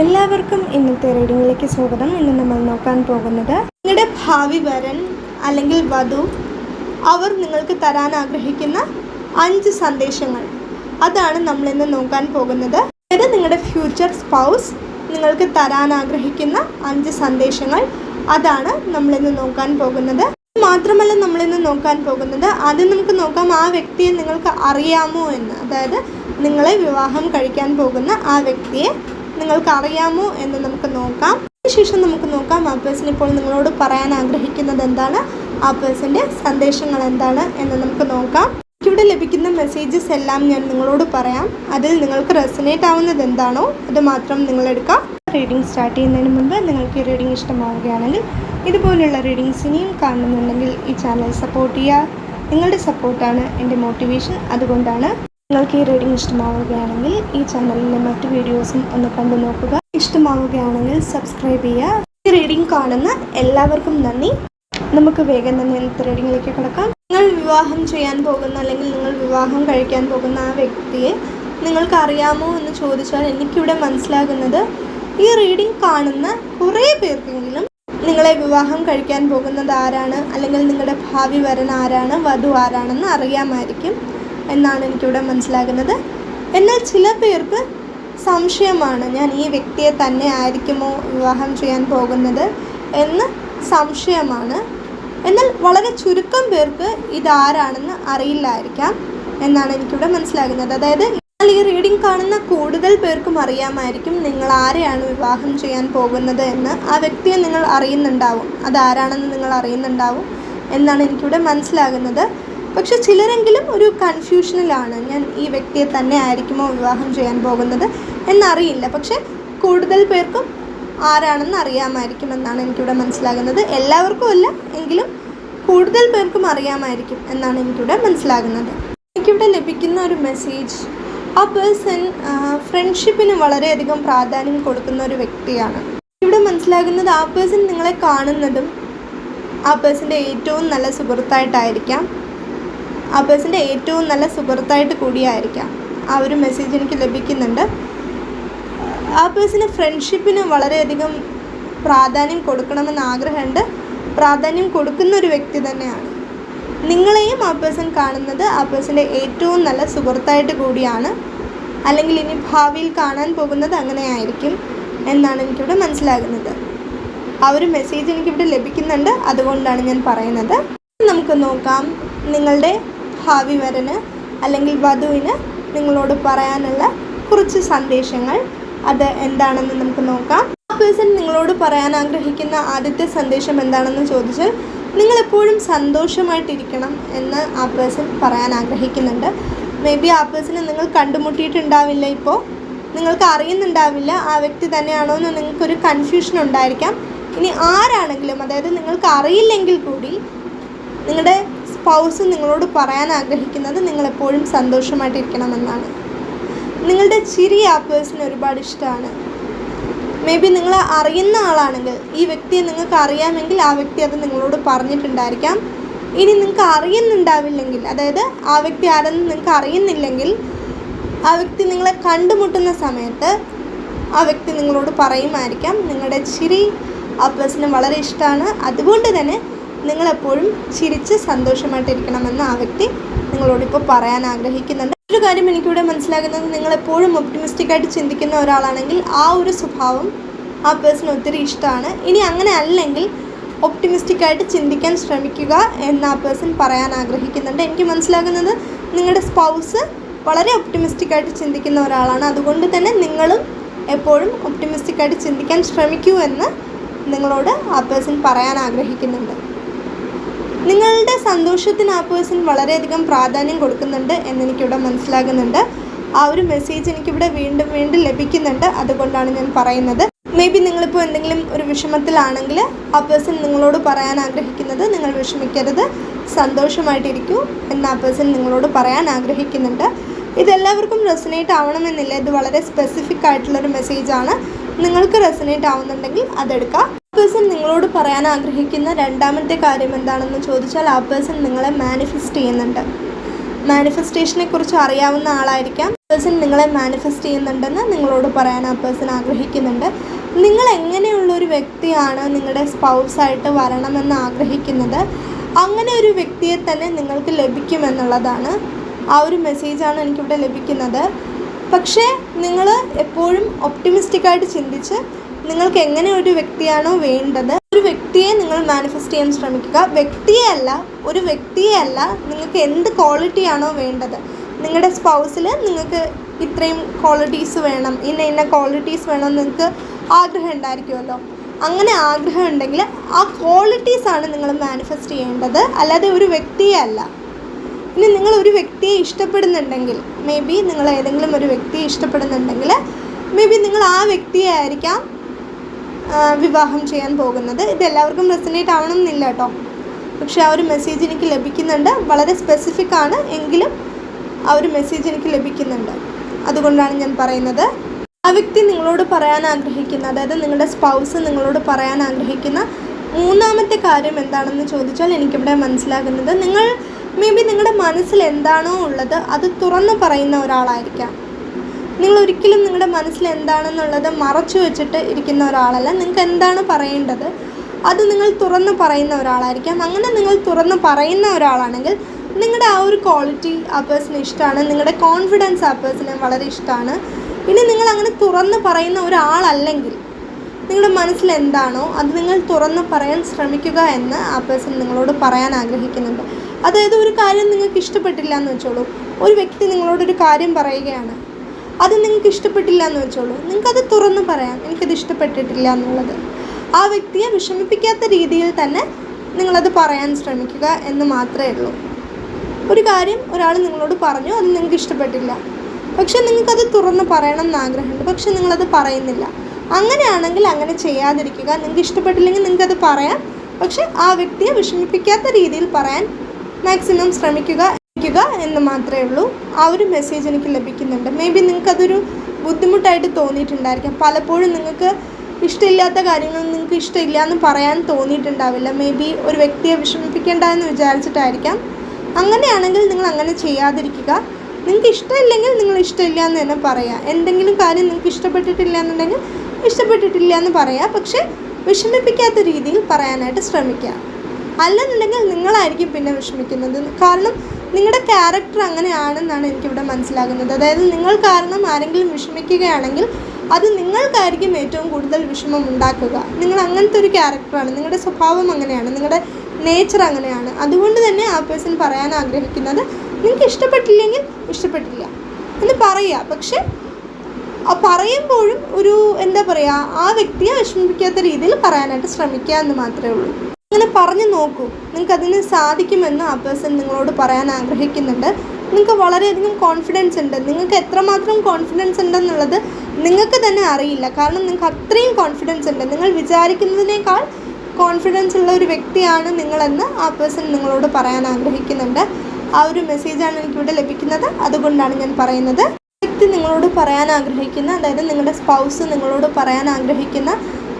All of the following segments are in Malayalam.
എല്ലാവർക്കും ഇന്നത്തെ റീഡിങ്ങിലേക്ക് സ്വാഗതം. ഇന്ന് നമ്മൾ നോക്കാൻ പോകുന്നത് നിങ്ങളുടെ ഭാവി വരൻ അല്ലെങ്കിൽ വധു അവർ നിങ്ങൾക്ക് തരാൻ ആഗ്രഹിക്കുന്ന അഞ്ച് സന്ദേശങ്ങൾ. അതാണ് നമ്മൾ ഇന്ന് നോക്കാൻ പോകുന്നത്. അതായത് നിങ്ങളുടെ ഫ്യൂച്ചർ സ്പൗസ് നിങ്ങൾക്ക് തരാൻ ആഗ്രഹിക്കുന്ന അഞ്ച് സന്ദേശങ്ങൾ. അതാണ് നമ്മൾ ഇന്ന് നോക്കാൻ പോകുന്നത്. മാത്രമല്ല നമ്മൾ ഇന്ന് നോക്കാൻ പോകുന്നത് ആദ്യം നമുക്ക് നോക്കാം ആ വ്യക്തിയെ നിങ്ങൾക്ക് അറിയാമോ എന്ന്. അതായത് നിങ്ങളെ വിവാഹം കഴിക്കാൻ പോകുന്ന ആ വ്യക്തിയെ നിങ്ങൾക്ക് അറിയാമോ എന്ന് നമുക്ക് നോക്കാം. അതിനുശേഷം നമുക്ക് നോക്കാം ആ പേഴ്സൺ ഇപ്പോൾ നിങ്ങളോട് പറയാൻ ആഗ്രഹിക്കുന്നത് എന്താണ്? ആ പേഴ്സന്റെ സന്ദേശങ്ങൾ എന്താണ് എന്ന് നമുക്ക് നോക്കാം. ഇവിടെ ലഭിക്കുന്ന മെസ്സേജസ് എല്ലാം ഞാൻ നിങ്ങളോട് പറയാം. അതിൽ നിങ്ങൾക്ക് റെസനേറ്റ് ആവുന്നത് എന്താണോ അത് മാത്രം നിങ്ങൾ എടുക്കാം. റീഡിംഗ് സ്റ്റാർട്ട് ചെയ്യുന്നതിന് മുമ്പ് നിങ്ങൾക്ക് ഈ റീഡിംഗ് ഇഷ്ടമാവുകയാണെങ്കിൽ ഇതുപോലുള്ള റീഡിങ്സ് ഇനിയും കാണുന്നുണ്ടെങ്കിൽ ഈ ചാനൽ സപ്പോർട്ട് ചെയ്യുക. നിങ്ങളുടെ സപ്പോർട്ടാണ് എന്റെ മോട്ടിവേഷൻ അതുകൊണ്ടാണ് നിങ്ങൾക്ക് ഈ റീഡിംഗ് ഇഷ്ടമാവുകയാണെങ്കിൽ ഈ ചാനലിലെ മറ്റു വീഡിയോസും ഒന്ന് കണ്ടു നോക്കുക. ഇഷ്ടമാവുകയാണെങ്കിൽ സബ്സ്ക്രൈബ് ചെയ്യുക. ഈ റീഡിംഗ് കാണുന്ന എല്ലാവർക്കും നന്ദി. നമുക്ക് വേഗം തന്നെ ഇന്നത്തെ റീഡിങ്ങിലേക്ക് കിടക്കാം. നിങ്ങൾ വിവാഹം ചെയ്യാൻ പോകുന്ന അല്ലെങ്കിൽ നിങ്ങൾ വിവാഹം കഴിക്കാൻ പോകുന്ന ആ വ്യക്തിയെ നിങ്ങൾക്ക് അറിയാമോ എന്ന് ചോദിച്ചാൽ എനിക്കിവിടെ മനസ്സിലാകുന്നത് ഈ റീഡിംഗ് കാണുന്ന കുറേ പേർക്കെങ്കിലും നിങ്ങളെ വിവാഹം കഴിക്കാൻ പോകുന്നത് ആരാണ്? അല്ലെങ്കിൽ നിങ്ങളുടെ ഭാവി വരൻ ആരാണ്? വധു ആരാണെന്ന് അറിയാമായിരിക്കും. എന്നാണ് എനിക്കിവിടെ മനസ്സിലാകുന്നത്. എന്നാൽ ചില പേർക്ക് സംശയമാണ് ഞാൻ ഈ വ്യക്തിയെ തന്നെ ആയിരിക്കുമോ വിവാഹം ചെയ്യാൻ പോകുന്നത്? എന്ന് സംശയമാണ്. എന്നാൽ വളരെ ചുരുക്കം പേർക്ക് ഇതാരാണെന്ന് അറിയില്ലായിരിക്കാം എന്നാണ് എനിക്കിവിടെ മനസ്സിലാകുന്നത്. അതായത് എന്നാൽ ഈ റീഡിംഗ് കാണുന്ന കൂടുതൽ പേർക്കും അറിയാമായിരിക്കും നിങ്ങൾ ആരെയാണ് വിവാഹം ചെയ്യാൻ പോകുന്നത് എന്ന് ആ വ്യക്തിയെ നിങ്ങൾ അറിയുന്നുണ്ടാവും. അതാരാണെന്ന് നിങ്ങൾ അറിയുന്നുണ്ടാവും എന്നാണ് എനിക്കിവിടെ മനസ്സിലാകുന്നത്. പക്ഷെ ചിലരെങ്കിലും ഒരു കൺഫ്യൂഷനിലാണ് ഞാൻ ഈ വ്യക്തിയെ തന്നെ ആയിരിക്കുമോ വിവാഹം ചെയ്യാൻ പോകുന്നത് എന്നറിയില്ല. പക്ഷെ കൂടുതൽ പേർക്കും ആരാണെന്ന് അറിയാമായിരിക്കും എന്നാണ് എനിക്കിവിടെ മനസ്സിലാകുന്നത്. എല്ലാവർക്കും അല്ല എങ്കിലും കൂടുതൽ പേർക്കും അറിയാമായിരിക്കും എന്നാണ് എനിക്കിവിടെ മനസ്സിലാകുന്നത്. എനിക്കിവിടെ ലഭിക്കുന്ന ഒരു മെസ്സേജ് ആ പേഴ്സൺ ഫ്രണ്ട്ഷിപ്പിന് വളരെയധികം പ്രാധാന്യം കൊടുക്കുന്ന ഒരു വ്യക്തിയാണ്. ഇവിടെ മനസ്സിലാകുന്നത് ആ പേഴ്സൺ നിങ്ങളെ കാണുന്നതും ആ പേഴ്സന്റെ ഏറ്റവും നല്ല സുഹൃത്തായിട്ടായിരിക്കാം. ആ പേഴ്സന്റെ ഏറ്റവും നല്ല സുഹൃത്തായിട്ട് കൂടിയായിരിക്കാം. ആ ഒരു മെസ്സേജ് എനിക്ക് ലഭിക്കുന്നുണ്ട്. ആ പേഴ്സണ് ഫ്രണ്ട്ഷിപ്പിന് വളരെയധികം പ്രാധാന്യം കൊടുക്കണമെന്ന് ആഗ്രഹമുണ്ട്. പ്രാധാന്യം കൊടുക്കുന്ന ഒരു വ്യക്തി തന്നെയാണ്. നിങ്ങളെയും ആ പേഴ്സൺ കാണുന്നത് ആ പേഴ്സന്റെ ഏറ്റവും നല്ല സുഹൃത്തായിട്ട് കൂടിയാണ്. അല്ലെങ്കിൽ ഇനി ഭാവിയിൽ കാണാൻ പോകുന്നത് അങ്ങനെയായിരിക്കും എന്നാണ് എനിക്കിവിടെ മനസ്സിലാകുന്നത്. ആ ഒരു മെസ്സേജ് എനിക്കിവിടെ ലഭിക്കുന്നുണ്ട്. അതുകൊണ്ടാണ് ഞാൻ പറയുന്നത്. നമുക്ക് നോക്കാം. നിങ്ങളുടെ ഭാവി വരന് അല്ലെങ്കിൽ വധുവിന് നിങ്ങളോട് പറയാനുള്ള കുറച്ച് സന്ദേശങ്ങൾ. അത് എന്താണെന്ന് നമുക്ക് നോക്കാം. ആ പേഴ്സൺ നിങ്ങളോട് പറയാൻ ആഗ്രഹിക്കുന്ന ആദ്യത്തെ സന്ദേശം എന്താണെന്ന് ചോദിച്ചാൽ നിങ്ങൾ എപ്പോഴും സന്തോഷമായിട്ടിരിക്കണം എന്ന് ആ പേഴ്സൺ പറയാൻ ആഗ്രഹിക്കുന്നുണ്ട്. മേ ബി ആ പേഴ്സണെ നിങ്ങൾ കണ്ടുമുട്ടിയിട്ടുണ്ടാവില്ല ഇപ്പോൾ നിങ്ങൾക്ക് അറിയുന്നുണ്ടാവില്ല ആ വ്യക്തി തന്നെയാണോ എന്ന് നിങ്ങൾക്കൊരു കൺഫ്യൂഷൻ ഉണ്ടായിരിക്കാം. ഇനി ആരാണെങ്കിലും അതായത് നിങ്ങൾക്ക് അറിയില്ലെങ്കിൽ കൂടി നിങ്ങളുടെ സ്പൗസ് നിങ്ങളോട് പറയാൻ ആഗ്രഹിക്കുന്നത് നിങ്ങളെപ്പോഴും സന്തോഷമായിട്ടിരിക്കണമെന്നാണ്. നിങ്ങളുടെ ചിരി ആ പേഴ്സിന് ഒരുപാട് ഇഷ്ടമാണ്. മേ ബി നിങ്ങൾ അറിയുന്ന ആളാണെങ്കിൽ ഈ വ്യക്തിയെ നിങ്ങൾക്ക് അറിയാമെങ്കിൽ ആ വ്യക്തി അത് നിങ്ങളോട് പറഞ്ഞിട്ടുണ്ടായിരിക്കാം. ഇനി നിങ്ങൾക്ക് അറിയുന്നുണ്ടാവില്ലെങ്കിൽ അതായത് ആ വ്യക്തി ആരെന്ന് നിങ്ങൾക്ക് അറിയുന്നില്ലെങ്കിൽ ആ വ്യക്തി നിങ്ങളെ കണ്ടുമുട്ടുന്ന സമയത്ത് ആ വ്യക്തി നിങ്ങളോട് പറയുമായിരിക്കാം. നിങ്ങളുടെ ചിരി ആ പേഴ്സിന് വളരെ ഇഷ്ടമാണ്. അതുകൊണ്ട് തന്നെ നിങ്ങളെപ്പോഴും ചിരിച്ച് സന്തോഷമായിട്ടിരിക്കണമെന്ന് ആ വ്യക്തി നിങ്ങളോടിപ്പോൾ പറയാൻ ആഗ്രഹിക്കുന്നുണ്ട്. ഒരു കാര്യം എനിക്കിവിടെ മനസ്സിലാകുന്നത് നിങ്ങളെപ്പോഴും ഒപ്റ്റിമിസ്റ്റിക് ആയിട്ട് ചിന്തിക്കുന്ന ഒരാളാണെങ്കിൽ ആ ഒരു സ്വഭാവം ആ പേഴ്സൺ ഒത്തിരി ഇഷ്ടമാണ്. ഇനി അങ്ങനെ അല്ലെങ്കിൽ ഒപ്റ്റിമിസ്റ്റിക് ആയിട്ട് ചിന്തിക്കാൻ ശ്രമിക്കുക എന്ന് ആ പേഴ്സൺ പറയാൻ ആഗ്രഹിക്കുന്നുണ്ട്. എനിക്ക് മനസ്സിലാകുന്നത് നിങ്ങളുടെ സ്പൗസ് വളരെ ഒപ്റ്റിമിസ്റ്റിക് ആയിട്ട് ചിന്തിക്കുന്ന ഒരാളാണ്. അതുകൊണ്ട് തന്നെ നിങ്ങളും എപ്പോഴും ഒപ്റ്റിമിസ്റ്റിക് ആയിട്ട് ചിന്തിക്കാൻ ശ്രമിക്കൂ എന്ന് നിങ്ങളോട് ആ പേഴ്സൺ പറയാൻ ആഗ്രഹിക്കുന്നുണ്ട്. നിങ്ങളുടെ സന്തോഷത്തിന് ആ പേഴ്സൺ വളരെയധികം പ്രാധാന്യം കൊടുക്കുന്നുണ്ട് എന്നെനിക്കിവിടെ മനസ്സിലാകുന്നുണ്ട്. ആ ഒരു മെസ്സേജ് എനിക്കിവിടെ വീണ്ടും വീണ്ടും ലഭിക്കുന്നുണ്ട്. അതുകൊണ്ടാണ് ഞാൻ പറയുന്നത്. മേ ബി നിങ്ങളിപ്പോൾ എന്തെങ്കിലും ഒരു വിഷമത്തിലാണെങ്കിൽ ആ പേഴ്സൺ നിങ്ങളോട് പറയാൻ ആഗ്രഹിക്കുന്നത് നിങ്ങൾ വിഷമിക്കരുത്. സന്തോഷമായിട്ടിരിക്കൂ എന്ന് ആ പേഴ്സൺ നിങ്ങളോട് പറയാൻ ആഗ്രഹിക്കുന്നുണ്ട്. ഇതെല്ലാവർക്കും റെസനേറ്റ് ആവണമെന്നില്ല. ഇത് വളരെ സ്പെസിഫിക് ആയിട്ടുള്ളൊരു മെസ്സേജാണ്. നിങ്ങൾക്ക് റെസനേറ്റ് ആവുന്നുണ്ടെങ്കിൽ അതെടുക്കാം. പേഴ്സൺ നിങ്ങളോട് പറയാൻ ആഗ്രഹിക്കുന്ന രണ്ടാമത്തെ കാര്യം എന്താണെന്ന് ചോദിച്ചാൽ ആ പേഴ്സൺ നിങ്ങളെ മാനിഫെസ്റ്റ് ചെയ്യുന്നുണ്ട്. മാനിഫെസ്റ്റേഷനെ കുറിച്ച് അറിയാവുന്ന ആളായിരിക്കാം. പേഴ്സൺ നിങ്ങളെ മാനിഫെസ്റ്റ് ചെയ്യുന്നുണ്ടെന്ന് നിങ്ങളോട് പറയാൻ ആ പേഴ്സൺ ആഗ്രഹിക്കുന്നുണ്ട്. നിങ്ങൾ എങ്ങനെയുള്ള ഒരു വ്യക്തിയാണ് നിങ്ങളുടെ സ്പൗസായിട്ട് വരണമെന്ന് ആഗ്രഹിക്കുന്നത്? അങ്ങനെ ഒരു വ്യക്തിയെ തന്നെ നിങ്ങൾക്ക് ലഭിക്കുമെന്നുള്ളതാണ് ആ ഒരു മെസ്സേജാണ് എനിക്കിവിടെ ലഭിക്കുന്നത്. പക്ഷേ നിങ്ങൾ എപ്പോഴും ഒപ്റ്റിമിസ്റ്റിക്കായിട്ട് ചിന്തിച്ച് നിങ്ങൾക്ക് എങ്ങനെ ഒരു വ്യക്തിയാണോ വേണ്ടത് ഒരു വ്യക്തിയെ നിങ്ങൾ മാനിഫെസ്റ്റ് ചെയ്യാൻ ശ്രമിക്കുക. വ്യക്തിയെ അല്ല ഒരു വ്യക്തിയെ അല്ല നിങ്ങൾക്ക് എന്ത് ക്വാളിറ്റിയാണോ വേണ്ടത്. നിങ്ങളുടെ സ്പൗസിൽ നിങ്ങൾക്ക് ഇത്രയും ക്വാളിറ്റീസ് വേണം. ഇന്ന ഇന്ന ക്വാളിറ്റീസ് വേണം നിങ്ങൾക്ക് ആഗ്രഹം ഉണ്ടായിരിക്കുമല്ലോ. അങ്ങനെ ആഗ്രഹം ഉണ്ടെങ്കിൽ ആ ക്വാളിറ്റീസാണ് നിങ്ങൾ മാനിഫെസ്റ്റ് ചെയ്യേണ്ടത്. അല്ലാതെ ഒരു വ്യക്തിയെ അല്ല ഇനി നിങ്ങൾ ഒരു വ്യക്തിയെ ഇഷ്ടപ്പെടുന്നുണ്ടെങ്കിൽ മേ ബി നിങ്ങൾ ഏതെങ്കിലും ഒരു വ്യക്തിയെ ഇഷ്ടപ്പെടുന്നുണ്ടെങ്കിൽ മേ ബി നിങ്ങൾ ആ വ്യക്തിയെ ആയിരിക്കാം വിവാഹം ചെയ്യാൻ പോകുന്നത്. ഇത് എല്ലാവർക്കും റെസിനേറ്റ് ആവണം എന്നില്ല കേട്ടോ. പക്ഷേ ആ ഒരു മെസ്സേജ് എനിക്ക് ലഭിക്കുന്നുണ്ട്. വളരെ സ്പെസിഫിക് ആണ്. എങ്കിലും ആ ഒരു മെസ്സേജ് എനിക്ക് ലഭിക്കുന്നുണ്ട്. അതുകൊണ്ടാണ് ഞാൻ പറയുന്നത്. ആ വ്യക്തി നിങ്ങളോട് പറയാൻ ആഗ്രഹിക്കുന്ന അതായത് നിങ്ങളുടെ സ്പൗസ് നിങ്ങളോട് പറയാൻ ആഗ്രഹിക്കുന്ന മൂന്നാമത്തെ കാര്യം എന്താണെന്ന് ചോദിച്ചാൽ എനിക്കിവിടെ മനസ്സിലാകുന്നത് നിങ്ങൾ മേ ബി നിങ്ങളുടെ മനസ്സിൽ എന്താണോ ഉള്ളത് അത് തുറന്നു പറയുന്ന ഒരാളായിരിക്കാം. നിങ്ങൾ ഒരിക്കലും നിങ്ങളുടെ മനസ്സിൽ എന്താണെന്നുള്ളത് മറച്ചു വെച്ചിട്ട് ഇരിക്കുന്ന ഒരാളല്ല. നിങ്ങൾക്ക് എന്താണ് പറയേണ്ടത്? അത് നിങ്ങൾ തുറന്ന് പറയുന്ന ഒരാളായിരിക്കാം. അങ്ങനെ നിങ്ങൾ തുറന്ന് പറയുന്ന ഒരാളാണെങ്കിൽ നിങ്ങളുടെ ആ ഒരു ക്വാളിറ്റി ആ പേഴ്സണ് ഇഷ്ടമാണ്. നിങ്ങളുടെ കോൺഫിഡൻസ് ആ പേഴ്സണ് വളരെ ഇഷ്ടമാണ്. ഇനി നിങ്ങൾ അങ്ങനെ തുറന്ന് പറയുന്ന ഒരാളല്ലെങ്കിൽ നിങ്ങളുടെ മനസ്സിൽ എന്താണോ അത് നിങ്ങൾ തുറന്ന് പറയാൻ ശ്രമിക്കുക എന്ന് ആ പേഴ്സൺ നിങ്ങളോട് പറയാൻ ആഗ്രഹിക്കുന്നുണ്ട്. അതായത് ഒരു കാര്യം നിങ്ങൾക്ക് ഇഷ്ടപ്പെട്ടില്ല എന്ന് വെച്ചോളൂ. ഒരു വ്യക്തി നിങ്ങളോടൊരു കാര്യം പറയുകയാണ്. അത് നിങ്ങൾക്ക് ഇഷ്ടപ്പെട്ടില്ല എന്ന് വെച്ചോളൂ. നിങ്ങൾക്കത് തുറന്ന് പറയാം. എനിക്കത് ഇഷ്ടപ്പെട്ടിട്ടില്ല എന്നുള്ളത്. ആ വ്യക്തിയെ വിഷമിപ്പിക്കാത്ത രീതിയിൽ തന്നെ നിങ്ങളത് പറയാൻ ശ്രമിക്കുക എന്ന് മാത്രമേ ഉള്ളൂ. ഒരു കാര്യം ഒരാൾ നിങ്ങളോട് പറഞ്ഞു അത് നിങ്ങൾക്ക് ഇഷ്ടപ്പെട്ടില്ല. പക്ഷേ നിങ്ങൾക്കത് തുറന്ന് പറയണം എന്ന് പക്ഷേ പക്ഷെ നിങ്ങളത് പറയുന്നില്ല. അങ്ങനെയാണെങ്കിൽ അങ്ങനെ ചെയ്യാതിരിക്കുക. നിങ്ങൾക്ക് ഇഷ്ടപ്പെട്ടില്ലെങ്കിൽ നിങ്ങൾക്കത് പറയാം. പക്ഷേ ആ വ്യക്തിയെ വിഷമിപ്പിക്കാത്ത രീതിയിൽ പറയാൻ മാക്സിമം ശ്രമിക്കുക ശ്രമിക്കുക എന്ന് മാത്രമേ ഉള്ളൂ. ആ ഒരു മെസ്സേജ് എനിക്ക് ലഭിക്കുന്നുണ്ട്. മേ ബി നിങ്ങൾക്കതൊരു ബുദ്ധിമുട്ടായിട്ട് തോന്നിയിട്ടുണ്ടായിരിക്കാം. പലപ്പോഴും നിങ്ങൾക്ക് ഇഷ്ടമില്ലാത്ത കാര്യങ്ങൾ നിങ്ങൾക്ക് ഇഷ്ടമില്ല എന്ന് പറയാൻ തോന്നിയിട്ടുണ്ടാവില്ല. മേ ബി ഒരു വ്യക്തിയെ വിഷമിപ്പിക്കേണ്ട എന്ന് വിചാരിച്ചിട്ടായിരിക്കാം. അങ്ങനെയാണെങ്കിൽ നിങ്ങൾ അങ്ങനെ ചെയ്യാതിരിക്കുക. നിങ്ങൾക്ക് ഇഷ്ടമില്ലെങ്കിൽ നിങ്ങൾ ഇഷ്ടമില്ല എന്ന് തന്നെ പറയാം. എന്തെങ്കിലും കാര്യം നിങ്ങൾക്ക് ഇഷ്ടപ്പെട്ടിട്ടില്ല എന്നുണ്ടെങ്കിൽ ഇഷ്ടപ്പെട്ടിട്ടില്ല എന്ന് പറയാം. പക്ഷേ വിഷമിപ്പിക്കാത്ത രീതിയിൽ പറയാനായിട്ട് ശ്രമിക്കുക. അല്ലെന്നുണ്ടെങ്കിൽ നിങ്ങളായിരിക്കും പിന്നെ വിഷമിക്കുന്നത്. കാരണം നിങ്ങളുടെ ക്യാരക്ടർ അങ്ങനെയാണെന്നാണ് എനിക്കിവിടെ മനസ്സിലാകുന്നത്. അതായത് നിങ്ങൾ കാരണം ആരെങ്കിലും വിഷമിക്കുകയാണെങ്കിൽ അത് നിങ്ങൾക്കായിരിക്കും ഏറ്റവും കൂടുതൽ വിഷമം ഉണ്ടാക്കുക. നിങ്ങൾ അങ്ങനത്തെ ഒരു ക്യാരക്ടറാണ് നിങ്ങളുടെ സ്വഭാവം അങ്ങനെയാണ്. നിങ്ങളുടെ നേച്ചർ അങ്ങനെയാണ്. അതുകൊണ്ട് തന്നെ ആ പേഴ്സൺ പറയാൻ ആഗ്രഹിക്കുന്നത് നിങ്ങൾക്ക് ഇഷ്ടപ്പെട്ടില്ലെങ്കിൽ ഇഷ്ടപ്പെട്ടില്ല എന്ന് പറയുക. പക്ഷേ പറയുമ്പോഴും ഒരു എന്താ പറയുക ആ വ്യക്തിയെ വിഷമിപ്പിക്കാത്ത രീതിയിൽ പറയാനായിട്ട് ശ്രമിക്കുക എന്ന് മാത്രമേ ഉള്ളൂ. അങ്ങനെ പറഞ്ഞു നോക്കൂ. നിങ്ങൾക്ക് അതിന് സാധിക്കുമെന്ന് ആ പേഴ്സൺ നിങ്ങളോട് പറയാൻ ആഗ്രഹിക്കുന്നുണ്ട്. നിങ്ങൾക്ക് വളരെയധികം കോൺഫിഡൻസ് ഉണ്ട്. നിങ്ങൾക്ക് എത്രമാത്രം കോൺഫിഡൻസ് ഉണ്ടെന്നുള്ളത് നിങ്ങൾക്ക് തന്നെ അറിയില്ല. കാരണം നിങ്ങൾക്ക് അത്രയും കോൺഫിഡൻസ് ഉണ്ട്. നിങ്ങൾ വിചാരിക്കുന്നതിനേക്കാൾ കോൺഫിഡൻസ് ഉള്ള ഒരു വ്യക്തിയാണ് നിങ്ങളെന്ന് ആ പേഴ്സൺ നിങ്ങളോട് പറയാൻ ആഗ്രഹിക്കുന്നുണ്ട്. ആ ഒരു മെസ്സേജാണ് എനിക്കിവിടെ ലഭിക്കുന്നത്. അതുകൊണ്ടാണ് ഞാൻ പറയുന്നത്. വ്യക്തി നിങ്ങളോട് പറയാൻ ആഗ്രഹിക്കുന്ന അതായത് നിങ്ങളുടെ സ്പൗസ് നിങ്ങളോട് പറയാൻ ആഗ്രഹിക്കുന്ന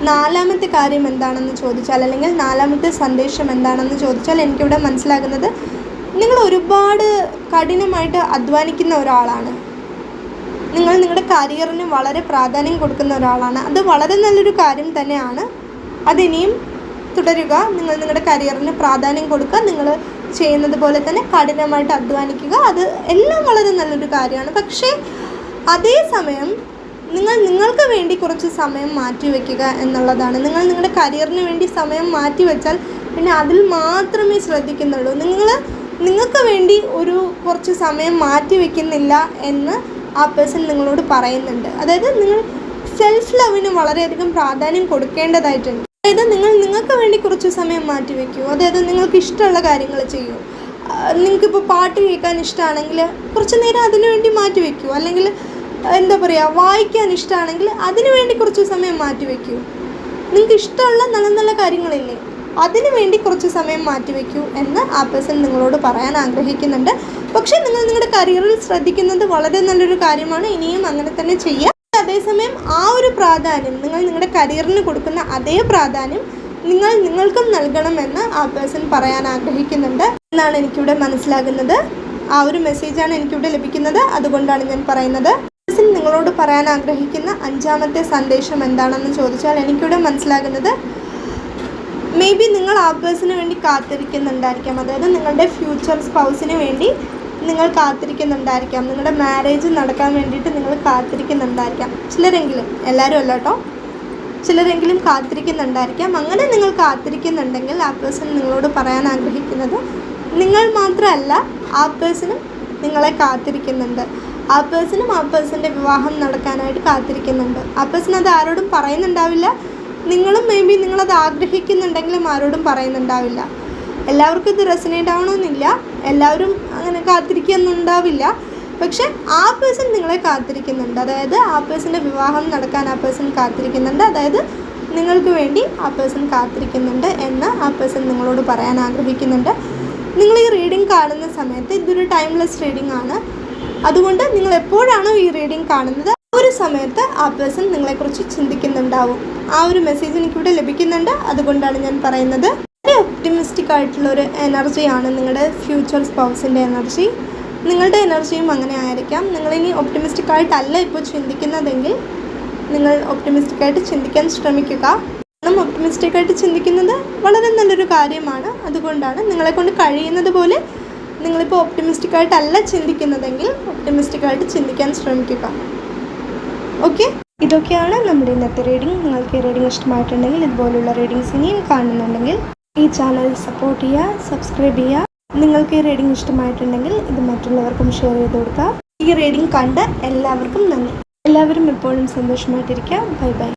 നാലാമത്തെ കാര്യം എന്താണെന്ന് ചോദിച്ചാൽ അല്ലെങ്കിൽ നാലാമത്തെ സന്ദേശം എന്താണെന്ന് ചോദിച്ചാൽ എനിക്കിവിടെ മനസ്സിലാകുന്നത് നിങ്ങൾ ഒരുപാട് കഠിനമായിട്ട് അധ്വാനിക്കുന്ന ഒരാളാണ്. നിങ്ങൾ നിങ്ങളുടെ കരിയറിന് വളരെ പ്രാധാന്യം കൊടുക്കുന്ന ഒരാളാണ്. അത് വളരെ നല്ലൊരു കാര്യം തന്നെയാണ്. അതിനിയും തുടരുക. നിങ്ങൾ നിങ്ങളുടെ കരിയറിന് പ്രാധാന്യം കൊടുക്കുക. നിങ്ങൾ ചെയ്യുന്നത് പോലെ തന്നെ കഠിനമായിട്ട് അധ്വാനിക്കുക. അത് എല്ലാം വളരെ നല്ലൊരു കാര്യമാണ്. പക്ഷേ അതേസമയം നിങ്ങൾ നിങ്ങൾക്ക് വേണ്ടി കുറച്ച് സമയം മാറ്റി മാറ്റിവെക്കുക എന്നുള്ളതാണ്. നിങ്ങൾ നിങ്ങളുടെ കരിയറിന് വേണ്ടി സമയം മാറ്റി വെച്ചാൽ പിന്നെ അതിൽ മാത്രമേ ശ്രദ്ധിക്കുന്നുള്ളൂ. നിങ്ങൾ നിങ്ങൾക്ക് വേണ്ടി ഒരു കുറച്ച് സമയം മാറ്റി മാറ്റിവെക്കുന്നില്ല എന്ന് ആ പേഴ്സൺ നിങ്ങളോട് പറയുന്നുണ്ട്. അതായത് നിങ്ങൾ സെൽഫ് ലവിന് വളരെയധികം പ്രാധാന്യം കൊടുക്കേണ്ടതായിട്ടുണ്ട്. അതായത് നിങ്ങൾ നിങ്ങൾക്ക് വേണ്ടി കുറച്ച് സമയം മാറ്റി മാറ്റിവെക്കൂ അതായത് നിങ്ങൾക്ക് ഇഷ്ടമുള്ള കാര്യങ്ങൾ ചെയ്യൂ. നിങ്ങൾക്കിപ്പോൾ പാട്ട് കേൾക്കാൻ ഇഷ്ടമാണെങ്കിൽ കുറച്ച് നേരം അതിനുവേണ്ടി മാറ്റി വെക്കൂ. അല്ലെങ്കിൽ എന്താ പറയുക വായിക്കാൻ ഇഷ്ടമാണെങ്കിൽ അതിനു വേണ്ടി കുറച്ച് സമയം മാറ്റി വെക്കൂ നിങ്ങൾക്ക് ഇഷ്ടമുള്ള നല്ല നല്ല കാര്യങ്ങളില്ലേ അതിനു വേണ്ടി കുറച്ച് സമയം മാറ്റി വെക്കൂ എന്ന് ആ പേഴ്സൺ നിങ്ങളോട് പറയാൻ ആഗ്രഹിക്കുന്നുണ്ട്. പക്ഷേ നിങ്ങൾ നിങ്ങളുടെ കരിയറിൽ ശ്രദ്ധിക്കുന്നത് വളരെ നല്ലൊരു കാര്യമാണ്. ഇനിയും അങ്ങനെ തന്നെ ചെയ്യുക അതേസമയം ആ ഒരു പ്രാധാന്യം നിങ്ങൾ നിങ്ങളുടെ കരിയറിന് കൊടുക്കുന്ന അതേ പ്രാധാന്യം നിങ്ങൾ നിങ്ങൾക്കും നൽകണമെന്ന് ആ പേഴ്സൺ പറയാൻ ആഗ്രഹിക്കുന്നുണ്ട് എന്നാണ് എനിക്കിവിടെ മനസ്സിലാകുന്നത്. ആ ഒരു മെസ്സേജാണ് എനിക്കിവിടെ ലഭിക്കുന്നത്. അതുകൊണ്ടാണ് ഞാൻ പറയുന്നത്. നിങ്ങളോട് പറയാൻ ആഗ്രഹിക്കുന്ന അഞ്ചാമത്തെ സന്ദേശം എന്താണെന്ന് ചോദിച്ചാൽ എനിക്കിവിടെ മനസ്സിലാകുന്നത് മേ ബി നിങ്ങൾ ആ വേണ്ടി കാത്തിരിക്കുന്നുണ്ടായിരിക്കാം. അതായത് നിങ്ങളുടെ ഫ്യൂച്ചർ സ്പൗസിന് വേണ്ടി നിങ്ങൾ കാത്തിരിക്കുന്നുണ്ടായിരിക്കാം. നിങ്ങളുടെ മാരേജ് നടക്കാൻ വേണ്ടിയിട്ട് നിങ്ങൾ കാത്തിരിക്കുന്നുണ്ടായിരിക്കാം. ചിലരെങ്കിലും എല്ലാവരും അല്ല കേട്ടോ. ചിലരെങ്കിലും കാത്തിരിക്കുന്നുണ്ടായിരിക്കാം. അങ്ങനെ നിങ്ങൾ കാത്തിരിക്കുന്നുണ്ടെങ്കിൽ ആ പേഴ്സൺ നിങ്ങളോട് പറയാൻ ആഗ്രഹിക്കുന്നത് നിങ്ങൾ മാത്രമല്ല ആ പേഴ്സണും നിങ്ങളെ കാത്തിരിക്കുന്നുണ്ട്. ആ പേഴ്സണും ആ പേഴ്സന്റെ വിവാഹം നടക്കാനായിട്ട് കാത്തിരിക്കുന്നുണ്ട്. ആ പേഴ്സൺ അത് ആരോടും പറയുന്നുണ്ടാവില്ല. നിങ്ങളും മേ ബി നിങ്ങളത് ആഗ്രഹിക്കുന്നുണ്ടെങ്കിലും ആരോടും പറയുന്നുണ്ടാവില്ല. എല്ലാവർക്കും ഇത് റെസനേറ്റ് ആവണമെന്നില്ല. എല്ലാവരും അങ്ങനെ കാത്തിരിക്കുന്നുണ്ടാവില്ല. പക്ഷെ ആ പേഴ്സൺ നിങ്ങളെ കാത്തിരിക്കുന്നുണ്ട്. അതായത് ആ പേഴ്സന്റെ വിവാഹം നടക്കാൻ ആ പേഴ്സൺ കാത്തിരിക്കുന്നുണ്ട്. അതായത് നിങ്ങൾക്ക് വേണ്ടി ആ പേഴ്സൺ കാത്തിരിക്കുന്നുണ്ട് എന്ന് ആ പേഴ്സൺ നിങ്ങളോട് പറയാൻ ആഗ്രഹിക്കുന്നുണ്ട്. നിങ്ങൾ ഈ റീഡിംഗ് കാണുന്ന സമയത്ത് ഇതൊരു ടൈംലെസ് റീഡിംഗ് ആണ്. അതുകൊണ്ട് നിങ്ങൾ എപ്പോഴാണോ ഈ റീഡിംഗ് കാണുന്നത് ഒരു സമയത്ത് ആ പേഴ്സൺ നിങ്ങളെക്കുറിച്ച് ചിന്തിക്കുന്നുണ്ടാവും. ആ ഒരു മെസ്സേജ് എനിക്കിവിടെ ലഭിക്കുന്നുണ്ട്. അതുകൊണ്ടാണ് ഞാൻ പറയുന്നത്. വളരെ ഒപ്റ്റിമിസ്റ്റിക് ആയിട്ടുള്ള ഒരു എനർജിയാണ് നിങ്ങളുടെ ഫ്യൂച്ചർ സ്പൗസിന്റെ എനർജി നിങ്ങളുടെ എനർജിയും അങ്ങനെ ആയിരിക്കാം. നിങ്ങളിനി ഒപ്റ്റിമിസ്റ്റിക് ആയിട്ടല്ല ഇപ്പോൾ ചിന്തിക്കുന്നതെങ്കിൽ നിങ്ങൾ ഒപ്റ്റിമിസ്റ്റിക് ആയിട്ട് ചിന്തിക്കാൻ ശ്രമിക്കുക. കാരണം ഒപ്റ്റിമിസ്റ്റിക് ആയിട്ട് ചിന്തിക്കുന്നത് വളരെ നല്ലൊരു കാര്യമാണ്. അതുകൊണ്ടാണ് നിങ്ങളെക്കൊണ്ട് കഴിയുന്നത് പോലെ നിങ്ങളിപ്പോൾ ഒപ്റ്റിമിസ്റ്റിക് ആയിട്ടല്ല ചിന്തിക്കുന്നതെങ്കിൽ ഒപ്റ്റിമിസ്റ്റിക് ആയിട്ട് ചിന്തിക്കാൻ ശ്രമിക്കുക. ഓക്കെ ഇതൊക്കെയാണ് നമ്മുടെ ഇന്നത്തെ റീഡിംഗ് നിങ്ങൾക്ക് റീഡിംഗ് ഇഷ്ടമായിട്ടുണ്ടെങ്കിൽ ഇതുപോലുള്ള റീഡിങ്സ് ഇനിയും കാണുന്നുണ്ടെങ്കിൽ ഈ ചാനൽ സപ്പോർട്ട് ചെയ്യുക സബ്സ്ക്രൈബ് ചെയ്യുക. നിങ്ങൾക്ക് ഈ റീഡിംഗ് ഇഷ്ടമായിട്ടുണ്ടെങ്കിൽ ഇത് മറ്റുള്ളവർക്കും ഷെയർ ചെയ്ത് കൊടുക്കുക. ഈ റീഡിംഗ് കണ്ട എല്ലാവർക്കും നന്ദി. എല്ലാവരും എപ്പോഴും സന്തോഷമായിട്ടിരിക്കുക ബൈ ബൈ